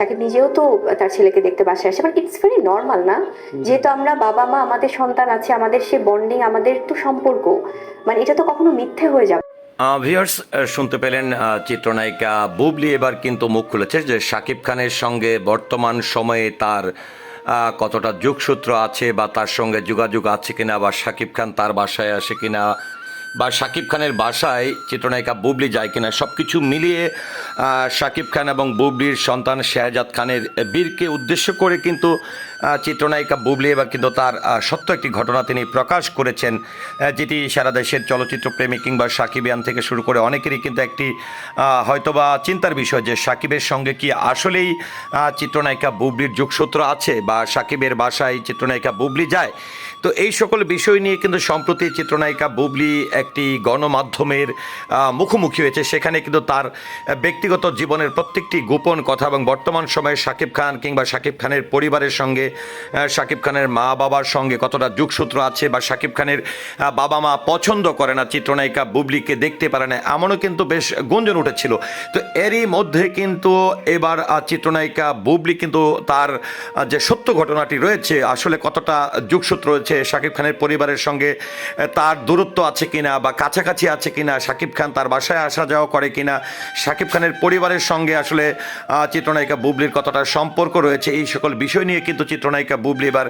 তাকে নিজেও তো তার ছেলেকে দেখতে বাসায় আসে বাট ইটস ভেরি নর্মাল না? যেহেতু আমরা বাবা মা আমাদের সন্তান আছে আমাদের সে বন্ডিং আমাদের তো সম্পর্ক। মানে এটা তো কখনো মিথ্যে হয়ে যাবে। ভিউয়ার্স শুনতে পেলেন চিত্রনায়িকা বুবলি এবার কিন্তু মুখ খুলেছে যে শাকিব খানের সঙ্গে বর্তমান সময়ে তার কতটা যোগসূত্র আছে বা তার সঙ্গে যোগাযোগ আছে কিনা বা শাকিব খান তার বাসায় আসে কিনা বা শাকিব খানের বাসায় চিত্রনায়িকা বুবলি যায় কিনা সব কিছু মিলিয়ে শাকিব খান এবং বুবলির সন্তান শেহজাদ খানের বীরকে উদ্দেশ্য করে কিন্তু চিত্রনায়িকা বুবলি এবার কিন্তু তার সত্য একটি ঘটনা তিনি প্রকাশ করেছেন যেটি সারা দেশের চলচ্চিত্র প্রেমী কিংবা সাকিবিয়ান থেকে শুরু করে অনেকেরই কিন্তু একটি হয়তোবা চিন্তার বিষয় যে সাকিবের সঙ্গে কি আসলেই চিত্রনায়িকা বুবলির যোগসূত্র আছে বা সাকিবের বাসায় চিত্রনায়িকা বুবলি যায়। তো এই সকল বিষয় নিয়ে কিন্তু সম্প্রতি চিত্রনায়িকা বুবলি একটি গণমাধ্যমের মুখোমুখি হয়েছে। সেখানে কিন্তু তার ব্যক্তিগত জীবনের প্রত্যেকটি গোপন কথা এবং বর্তমান সময়ে সাকিব খান কিংবা সাকিব খানের পরিবারের সঙ্গে শাকিব খানের মা বাবার সঙ্গে কতটা যোগসূত্র আছে বা শাকিব খানের বাবা মা পছন্দ করে না চিত্রনায়িকা বুবলিকে দেখতে পারে না, এমনও কিন্তু বেশ গুঞ্জন উঠেছিল। তো এরই মধ্যে কিন্তু এবার চিত্রনায়িকা বুবলি কিন্তু তার যে সত্য ঘটনাটি রয়েছে, আসলে কতটা যোগসূত্র রয়েছে শাকিব খানের পরিবারের সঙ্গে তার দূরত্ব আছে কিনা বা কাছাকাছি আছে কিনা, শাকিব খান তার বাসায় আসা যাওয়া করে কিনা, শাকিব খানের পরিবারের সঙ্গে আসলে চিত্রনায়িকা বুবলির কতটা সম্পর্ক রয়েছে, এই সকল বিষয় নিয়ে কিন্তু চিত্রনায়িকা বুবলি এবার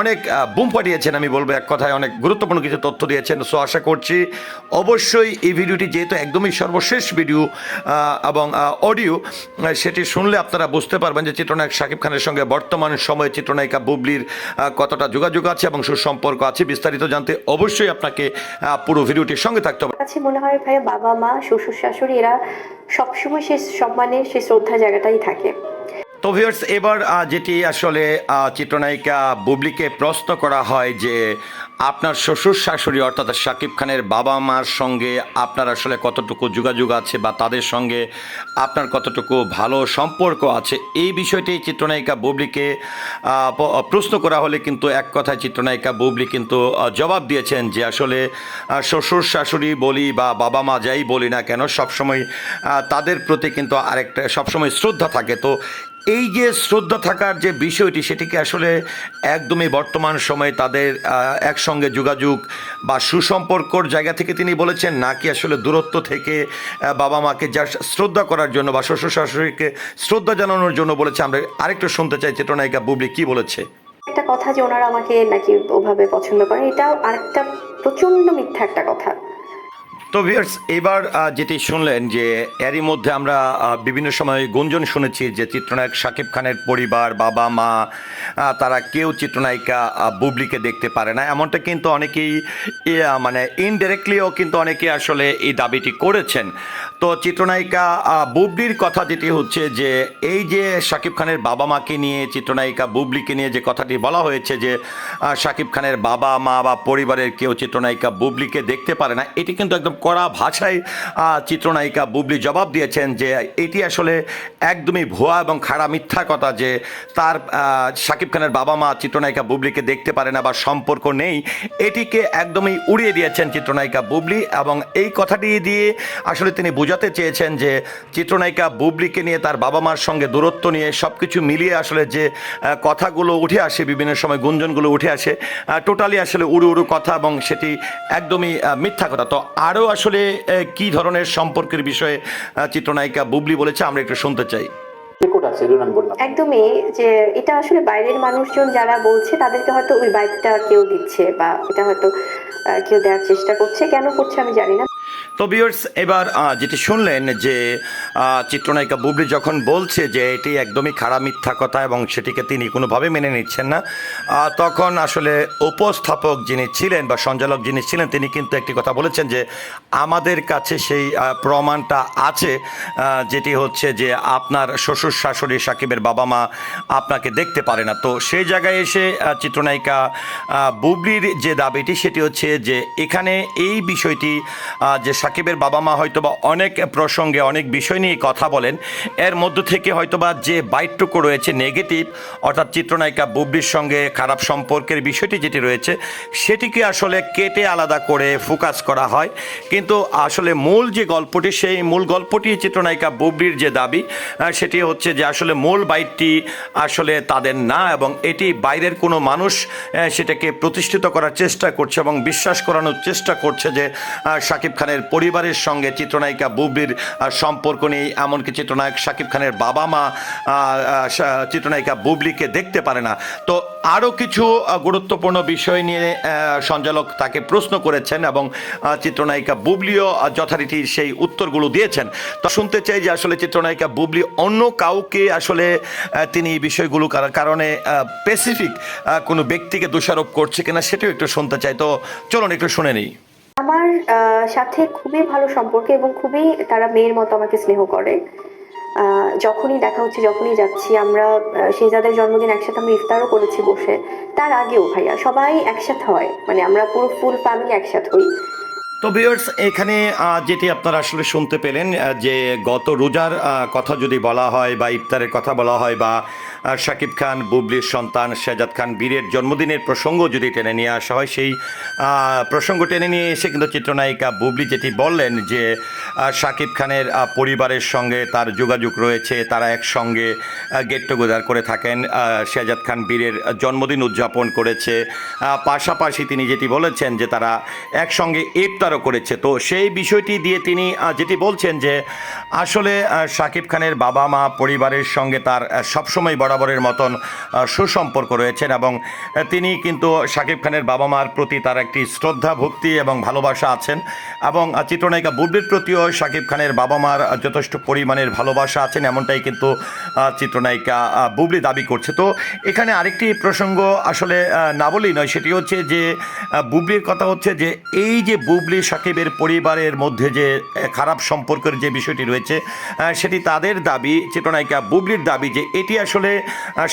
অনেক বুম পাঠিয়েছেন আমি বলব এক কথায়, অনেক গুরুত্বপূর্ণ কিছু তথ্য দিয়েছেন। সো আশা করছি অবশ্যই এই ভিডিওটি যেহেতু একদমই সর্বশেষ ভিডিও এবং অডিও সেটি শুনলে আপনারা বুঝতে পারবেন যে চিত্রনায়ক শাকিব খানের সঙ্গে বর্তমান সময়ে চিত্রনায়িকা বুবলির কতটা যোগাযোগ আছে এবং সুসম্পর্ক আছে বিস্তারিত জানতে অবশ্যই আপনাকে পুরো ভিডিওটির সঙ্গে থাকতে হবে। কাছে মনে হয় ভাইয়া বাবা মা শ্বশুর শাশুড়ি এরা সবসময় সে সম্মানের সে শ্রদ্ধা জায়গাটাই থাকে। তো ভিউয়ার্স এবার যেটি আসলে চিত্রনায়িকা বুবলিকে প্রশ্ন করা হয় যে, আপনার শ্বশুর শাশুড়ি, অর্থাৎ শাকিব খানের বাবা মার সঙ্গে আপনার আসলে কতটুকু যোগাযোগ আছে বা তাদের সঙ্গে আপনার কতটুকু ভালো সম্পর্ক আছে? এই বিষয়টি চিত্রনায়িকা বুবলিকে প্রশ্ন করা হলে কিন্তু এক কথায় চিত্রনায়িকা বুবলি কিন্তু জবাব দিয়েছেন যে আসলে শ্বশুর শাশুড়ি বলি বা বাবা মা যাই বলি না কেন, সবসময় তাদের প্রতি কিন্তু আরেকটা, সবসময় শ্রদ্ধা থাকে। তো এই যে শ্রদ্ধা থাকার যে বিষয়টি, সেটিকে আসলে একদমই বর্তমান সময়ে তাদের একসঙ্গে যোগাযোগ বা সুসম্পর্কর জায়গা থেকে তিনি বলেছেন, নাকি আসলে দূরত্ব থেকে বাবা মাকে যা শ্রদ্ধা করার জন্য বা শ্বশুর শাশুড়িকে শ্রদ্ধা জানানোর জন্য বলেছে। আমরা আরেকটু শুনতে চাই চিত্রনায়িকা বুবলি কি বলেছে। একটা কথা যে ওনারা আমাকে নাকি ওভাবে পছন্দ করেন এটাও আরেকটা প্রচণ্ড মিথ্যা একটা কথা। তো ভিউয়ার্স এবার যেটি শুনলেন যে এরই মধ্যে আমরা বিভিন্ন সময় গুঞ্জন শুনেছি যে চিত্রনায়ক শাকিব খানের পরিবার, বাবা, মা তারা কেউ চিত্রনায়িকা বুবলিকে দেখতে পারে না। এমনটা কিন্তু অনেকেই মানে ইনডাইরেক্টলিও কিন্তু অনেকে আসলে এই দাবিটি করেছেন। তো চিত্রনায়িকা বুবলির কথা যেটি হচ্ছে যে, এই যে শাকিব খানের বাবা মাকে নিয়ে, চিত্রনায়িকা বুবলিকে নিয়ে যে কথাটি বলা হয়েছে যে শাকিব খানের বাবা, মা বা পরিবারের কেউ চিত্রনায়িকা বুবলিকে দেখতে পারে না, এটি কিন্তু একদম কড়া ভাষায় চিত্রনায়িকা বুবলি জবাব দিয়েছেন যে এটি আসলে একদমই ভুয়া এবং খাড়া মিথ্যা কথা যে তার শাকিব খানের বাবা মা চিত্রনায়িকা বুবলিকে দেখতে পারে না বা সম্পর্ক নেই। এটিকে একদমই উড়িয়ে দিয়েছেন চিত্রনায়িকা বুবলি এবং এই কথাটি দিয়ে আসলে তিনি বোঝাতে চেয়েছেন যে চিত্রনায়িকা বুবলিকে নিয়ে তার বাবা মার সঙ্গে দূরত্ব নিয়ে সব কিছু মিলিয়ে আসলে যে কথাগুলো উঠে আসে, বিভিন্ন সময় গুঞ্জনগুলো উঠে আসে টোটালি আসলে উড়ু উড়ু কথা এবং সেটি একদমই মিথ্যা কথা। তো আরও আসলে কি ধরনের সম্পর্কের বিষয়ে আহ, চিত্রনায়িকা বুবলি বলেছে আমরা একটু শুনতে চাই। একদমই যে এটা আসলে বাইরের মানুষজন যারা বলছে তাদেরকে হয়তো ওই বাইকটা কেউ দিচ্ছে বা এটা হয়তো আহ, কেউ দেওয়ার চেষ্টা করছে। কেন করছে আমি জানি না। তো বিয়ার্স এবার যেটি শুনলেন যে চিত্রনায়িকা বুবলি যখন বলছে যে এটি একদমই খারাপ মিথ্যা কথা এবং সেটিকে তিনি কোনোভাবে মেনে নিচ্ছেন না তখন আসলে উপস্থাপক যিনি ছিলেন বা সঞ্চালক যিনি ছিলেন, তিনি কিন্তু একটি কথা বলেছেন যে, আমাদের কাছে সেই প্রমাণটা আছে যেটি হচ্ছে যে আপনার শ্বশুর শাশুড়ি সাকিবের বাবা মা আপনাকে দেখতে পারে না। তো সেই জায়গায় এসে চিত্রনায়িকা বুবলির যে দাবিটি, সেটি হচ্ছে যে, এখানে এই বিষয়টি যে সাকিবের বাবা মা হয়তোবা অনেক প্রসঙ্গে অনেক বিষয় নিয়ে কথা বলেন। এর মধ্য থেকে হয়তোবা যে বাইটটুকু রয়েছে নেগেটিভ, অর্থাৎ চিত্রনায়িকা বুবলির সঙ্গে খারাপ সম্পর্কের বিষয়টি যেটি রয়েছে, সেটিকে আসলে কেটে আলাদা করে ফোকাস করা হয়। কিন্তু আসলে মূল যে গল্পটি, সেই মূল গল্পটি চিত্রনায়িকা বুবলির যে দাবি সেটি হচ্ছে যে আসলে মূল বাইটটি আসলে তাদের না এবং এটি বাইরের কোনো মানুষ সেটাকে প্রতিষ্ঠিত করার চেষ্টা করছে এবং বিশ্বাস করানোর চেষ্টা করছে যে সাকিব খানের পরিবারের সঙ্গে চিত্রনায়িকা বুবলির সম্পর্ক নেই এমনকি চিত্রনায়ক শাকিব খানের বাবা মা চিত্রনায়িকা বুবলিকে দেখতে পারে না। তো আরও কিছু গুরুত্বপূর্ণ বিষয় নিয়ে সঞ্চালক তাকে প্রশ্ন করেছেন এবং চিত্রনায়িকা বুবলিও যথারীতি সেই উত্তরগুলো দিয়েছেন। তো শুনতে চাই যে আসলে চিত্রনায়িকা বুবলি অন্য কাউকে আসলে তিনি এই বিষয়গুলো কার- কারণে স্পেসিফিক কোনো ব্যক্তিকে দোষারোপ করছে কিনা সেটাও একটু শুনতে চাই। তো চলুন একটু শুনে নিই। সাথে খুবই ভালো সম্পর্কে এবং খুবই তারা মেয়ের মতো আমাকে স্নেহ করে। যখনই দেখা হচ্ছে, যখনই যাচ্ছি, আমরা শেহজাদের জন্মদিন একসাথে আমরা ইফতারও করেছি বসে। তার আগেও ভাইয়া, সবাই একসাথে হয়। মানে আমরা পুরো ফুল ফ্যামিলি একসাথে হই। তো ভিউয়ার্স এখানে যেটি আপনারা আসলে শুনতে পেলেন যে গত রোজার কথা যদি বলা হয় বা ইফতারের কথা বলা হয় বা শাকিব খান, বুবলির সন্তান শেজাদ খান বীরের জন্মদিনের প্রসঙ্গ যদি টেনে নিয়ে আসা হয়, সেই প্রসঙ্গ টেনে নিয়ে এসে কিন্তু চিত্রনায়িকা বুবলি যেটি বললেন যে শাকিব খানের পরিবারের সঙ্গে তার যোগাযোগ রয়েছে, তারা একসঙ্গে গেট টুগেদার করে থাকেন শেজাদ খান বীরের জন্মদিন উদযাপন করেছে। পাশাপাশি তিনি যেটি বলেছেন যে তারা একসঙ্গে ইফতারও করেছে। তো সেই বিষয়টি দিয়ে তিনি যেটি বলছেন যে, আসলে শাকিব খানের বাবা মা পরিবারের সঙ্গে তার সবসময় বরাবরের মতন সুসম্পর্ক রয়েছেন এবং তিনি কিন্তু শাকিব খানের বাবা মার প্রতি তার একটি শ্রদ্ধা, ভক্তি এবং ভালোবাসা আছেন এবং চিত্রনায়িকা বুবলির প্রতিও শাকিব খানের বাবা মার যথেষ্ট পরিমাণের ভালোবাসা আছেন এমনটাই কিন্তু চিত্রনায়িকা বুবলি দাবি করছে। তো এখানে আরেকটি প্রসঙ্গ আসলে না বলেই নয়, সেটি হচ্ছে যে বুবলির কথা হচ্ছে যে, এই যে বুবলি সাকিবের পরিবারের মধ্যে যে খারাপ সম্পর্কের যে বিষয়টি রয়েছে সেটি তাদের দাবি, চিত্রনায়িকা বুবলির দাবি যে, এটি আসলে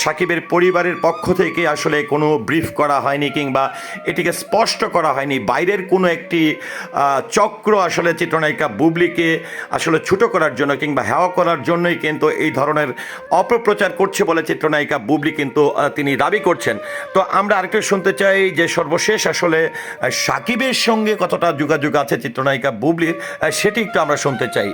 সাকিবের পরিবারের পক্ষ থেকে আসলে কোনো ব্রিফ করা হয়নি কিংবা এটিকে স্পষ্ট করা হয়নি। বাইরের কোনো একটি চক্র আসলে চিত্রনায়িকা বুবলিকে আসলে ছোটো করার জন্য কিংবা হেওয়া করার জন্যই কিন্তু এই ধরনের অপপ্রচার করছে বলে চিত্রনায়িকা বুবলি কিন্তু তিনি দাবি করছেন। তো আমরা আরেকটু শুনতে চাই যে সর্বশেষ আসলে সাকিবের সঙ্গে কতটা যোগাযোগ আছে চিত্রনায়িকা বুবলির সেটি একটু আমরা শুনতে চাই।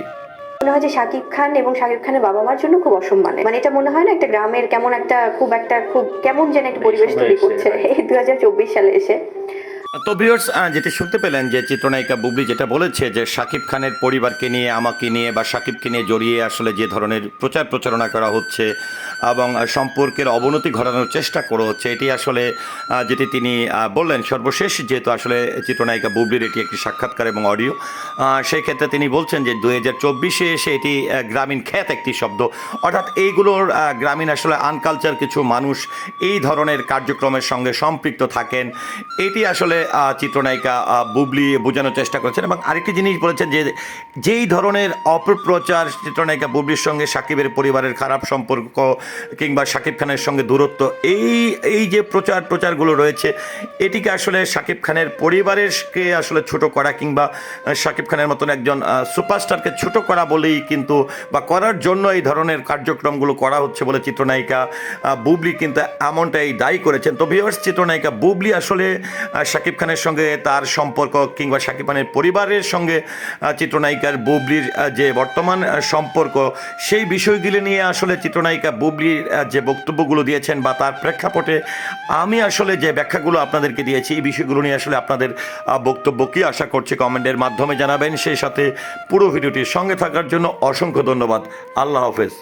মনে হয় যে শাকিব খান এবং শাকিব খানের বাবা মার জন্য খুব অসম্মানের মানে এটা মনে হয় না একটা গ্রামের কেমন একটা খুব একটা খুব কেমন যেন একটা পরিবেশ তৈরি করছে। এই দু হাজার চব্বিশ সালে এসে। তো ভিউয়ার্স যেটি শুনতে পেলেন যে চিত্রনায়িকা বুবলি যেটা বলেছে যে শাকিব খানের পরিবারকে নিয়ে, আমাকে নিয়ে বা শাকিবকে নিয়ে জড়িয়ে আসলে যে ধরনের প্রচার প্রচারণা করা হচ্ছে এবং সম্পর্কের অবনতি ঘটানোর চেষ্টা করা হচ্ছে, এটি আসলে যেটি তিনি বললেন, সর্বশেষ যেহেতু আসলে চিত্রনায়িকা বুবলির এটি একটি সাক্ষাৎকার এবং অডিও সেই ক্ষেত্রে তিনি বলছেন যে দু হাজার চব্বিশে এসে এটি গ্রামীণ খ্যাত একটি শব্দ। অর্থাৎ এইগুলোর গ্রামীণ আসলে আনকালচার কিছু মানুষ এই ধরনের কার্যক্রমের সঙ্গে সম্পৃক্ত থাকেন, এটি আসলে চিত্রনায়িকা বুবলি বোঝানোর চেষ্টা করেছেন এবং আরেকটি জিনিস বলেছেন যে যেই ধরনের অপপ্রচার চিত্রনায়িকা বুবলির সঙ্গে সাকিবের পরিবারের খারাপ সম্পর্ক কিংবা সাকিব খানের সঙ্গে দূরত্ব এই এই যে প্রচার প্রচারগুলো রয়েছে এটিকে আসলে সাকিব খানের পরিবারেরকে আসলে ছোট করা কিংবা সাকিব খানের মতন একজন সুপারস্টারকে ছোট করা বলেই কিন্তু বা করার জন্য এই ধরনের কার্যক্রমগুলো করা হচ্ছে বলে চিত্রনায়িকা বুবলি কিন্তু এমনটাই দায়ী করেছেন। তো ভিওর্স চিত্রনায়িকা বুবলি আসলে আহ, সাকিব খানের সঙ্গে তার সম্পর্ক কিংবা সাকিব খানের পরিবারের সঙ্গে চিত্রনায়িকার বুবলির যে বর্তমান সম্পর্ক, সেই বিষয়গুলি নিয়ে আসলে চিত্রনায়িকা বুবলির যে বক্তব্যগুলো দিয়েছেন বা তার প্রেক্ষাপটে আমি আসলে যে ব্যাখ্যাগুলো আপনাদেরকে দিয়েছি, এই বিষয়গুলো নিয়ে আসলে আপনাদের বক্তব্য কি আশা করছি কমেন্টের মাধ্যমে জানাবেন। সেই সাথে পুরো ভিডিওটির সঙ্গে থাকার জন্য অসংখ্য ধন্যবাদ। আল্লাহ হাফেজ।